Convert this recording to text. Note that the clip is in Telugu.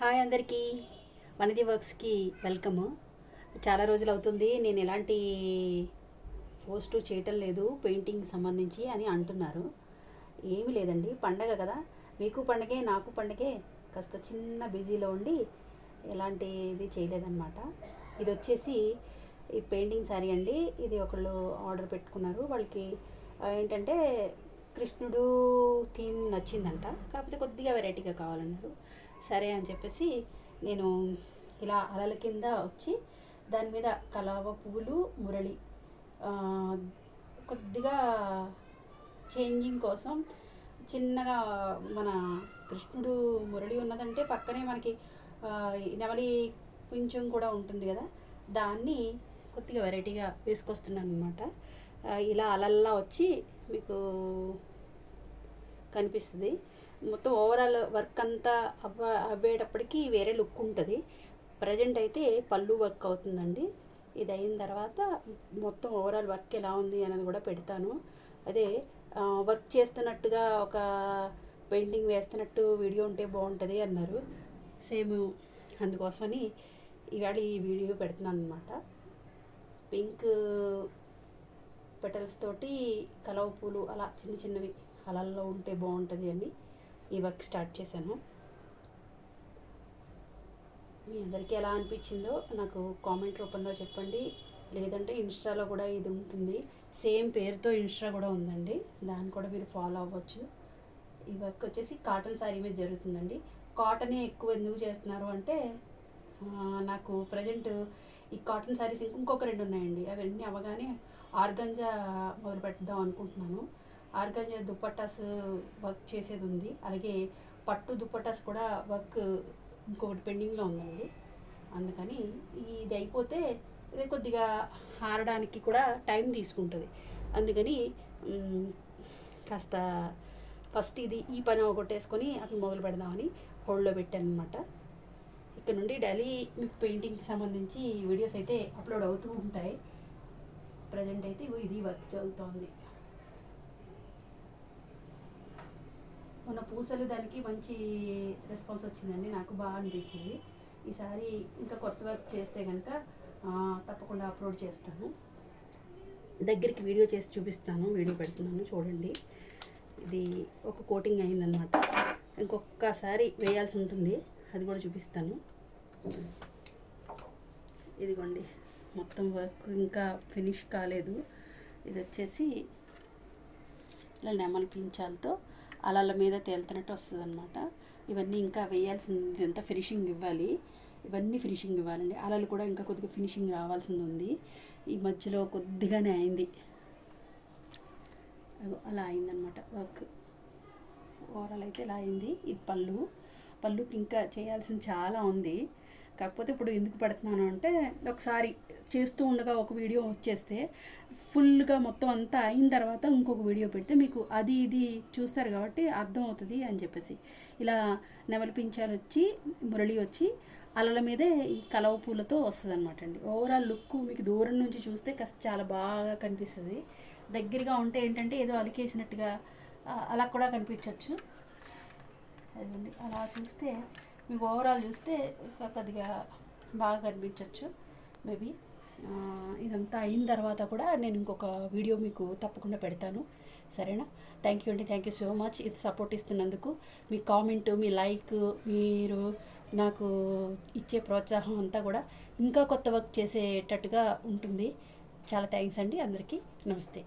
హాయ్ అందరికీ. వనిది వర్క్స్కి వెల్కమ్. చాలా రోజులు అవుతుంది నేను ఎలాంటి పోస్టు చేయటం లేదు పెయింటింగ్ సంబంధించి అని అంటున్నారు. ఏమీ లేదండి పండగ కదా. మీకు పండగే నాకు పండగే కాస్త చిన్న బిజీలో ఉండి ఎలాంటి ఇది చేయలేదన్నమాట. ఇది వచ్చేసి ఈ పెయింటింగ్ శారీ అండి. ఇది ఒకళ్ళు ఆర్డర్ పెట్టుకున్నారు. వాళ్ళకి ఏంటంటే కృష్ణుడు థీమ్ నచ్చిందంట. కాకపోతే కొద్దిగా వెరైటీగా కావాలన్నారు. సరే అని చెప్పేసి నేను ఇలా అలల కింద వచ్చి దాని మీద కలావ పువ్వులు మురళి కొద్దిగా చేంజింగ్ కోసం చిన్నగా మన కృష్ణుడు మురళి ఉన్నదంటే పక్కనే మనకి నెమలి పింఛం కూడా ఉంటుంది కదా దాన్ని కొద్దిగా వెరైటీగా వేసుకొస్తున్నాను అనమాట ఇలా అలల్లా వచ్చి మీకు కనిపిస్తుంది. మొత్తం ఓవరాల్ వర్క్ అంతా అవ్వ అవ్వేటప్పటికి వేరే లుక్ ఉంటుంది. ప్రజెంట్ అయితే పళ్ళు వర్క్ అవుతుందండి. ఇది అయిన తర్వాత మొత్తం ఓవరాల్ వర్క్ ఎలా ఉంది అనేది కూడా పెడతాను. అదే వర్క్ చేస్తున్నట్టుగా ఒక పెయింటింగ్ వేస్తున్నట్టు వీడియో ఉంటే బాగుంటుంది అన్నారు. సేమ్ అందుకోసమని ఇవాళ ఈ వీడియో పెడుతున్నాను అనమాట పింక్ పెటల్స్ తోటి కలవ పూలు అలా చిన్న చిన్నవి అలల్లో ఉంటే బాగుంటుంది అని. ఈ వర్క్ స్టార్ట్ చేశాను. మీ అందరికీ ఎలా అనిపించిందో నాకు కామెంట్ రూపంలో చెప్పండి. లేదంటే ఇన్స్టాలో కూడా ఇది ఉంటుంది. సేమ్ పేరుతో ఇన్స్టా కూడా ఉందండి. దాన్ని కూడా మీరు ఫాలో అవ్వచ్చు. ఈ వర్క్ వచ్చేసి కాటన్ శారీ మీద జరుగుతుందండి. కాటనే ఎక్కువ ఎందుకు చేస్తున్నారు అంటే నాకు ప్రజెంట్ ఈ కాటన్ శారీస్ ఇంకొక రెండు ఉన్నాయండి. అవన్నీ అవగానే ఆర్గంజా మొదలు పెడదాం అనుకుంటున్నాను. ఆర్గంజా దుప్పట్టాస్ వర్క్ చేసేది ఉంది. అలాగే పట్టు దుప్పట్టాస్ కూడా వర్క్ ఇంకొకటి పెండింగ్లో ఉందండి. అందుకని ఇది అయిపోతే ఇది కొద్దిగా ఆరడానికి కూడా టైం తీసుకుంటుంది. అందుకని కాస్త ఫస్ట్ ఇది ఈ పని ఒకటేసుకొని అక్కడ మొదలు పెడదామని హోల్డ్లో పెట్టాను అనమాట ఇక్కడ నుండి డైలీ మీకు పెయింటింగ్కి సంబంధించి వీడియోస్ అయితే అప్లోడ్ అవుతూ ఉంటాయి. ప్రజెంట్ అయితే ఇది వర్క్ జరుగుతోంది. మొన్న పూసలు దానికి మంచి రెస్పాన్స్ వచ్చిందండి. నాకు బాగా అనిపించింది. ఈసారి ఇంకా కొత్త వర్క్ చేస్తే కనుక తప్పకుండా అప్లోడ్ చేస్తాను. దగ్గరికి వీడియో చేసి చూపిస్తాను. వీడియో పెడుతున్నాను చూడండి. ఇది ఒక కోటింగ్ అయిందనమాట ఇంకొకసారి వేయాల్సి ఉంటుంది. అది కూడా చూపిస్తాను. ఇదిగోండి. మొత్తం వర్క్ ఇంకా ఫినిష్ కాలేదు. ఇది వచ్చేసి ఇలా నెమల్ పించాలతో అలల మీద తేలుతున్నట్టు వస్తుంది అనమాట ఇవన్నీ ఇంకా వేయాల్సింది ఇదంతా ఫినిషింగ్ ఇవ్వాలి. ఇవన్నీ ఫినిషింగ్ ఇవ్వాలండి. అలలు కూడా ఇంకా కొద్దిగా ఫినిషింగ్ రావాల్సింది ఉంది. ఈ మధ్యలో కొద్దిగానే అయింది. అలా అయిందనమాట వర్క్. ఓవరాల్ అయితే ఇలా అయింది. ఇది పళ్ళు. పళ్ళుకి ఇంకా చేయాల్సింది చాలా ఉంది. కాకపోతే ఇప్పుడు ఎందుకు పెడుతున్నాను అంటే ఒకసారి చేస్తూ ఉండగా ఒక వీడియో వచ్చేస్తే ఫుల్గా మొత్తం అంతా అయిన తర్వాత ఇంకొక వీడియో పెడితే మీకు అది ఇది చూస్తారు కాబట్టి అర్థం అవుతుంది అని చెప్పేసి. ఇలా నెమలిపించాలు వచ్చి మురళి వచ్చి అలల మీదే ఈ కలవ పూలతో వస్తుంది అనమాట అండి. ఓవరాల్ లుక్ మీకు దూరం నుంచి చూస్తే కాస్త చాలా బాగా కనిపిస్తుంది. దగ్గరగా ఉంటే ఏంటంటే ఏదో అలికేసినట్టుగా అలా కూడా కనిపించవచ్చు అదండి అలా చూస్తే మీకు ఓవరాల్ చూస్తే కొద్దిగా బాగా కనిపించవచ్చు మేబీ. ఇదంతా అయిన తర్వాత కూడా నేను ఇంకొక వీడియో మీకు తప్పకుండా పెడతాను. సరేనా? థ్యాంక్ యూ అండి. థ్యాంక్ యూ సో మచ్ ఇది సపోర్ట్ ఇస్తున్నందుకు. మీ కామెంట్ మీ లైక్ మీరు నాకు ఇచ్చే ప్రోత్సాహం అంతా కూడా ఇంకా కొత్త వర్క్ చేసేటట్టుగా ఉంటుంది. చాలా థ్యాంక్స్ అండి అందరికీ. నమస్తే.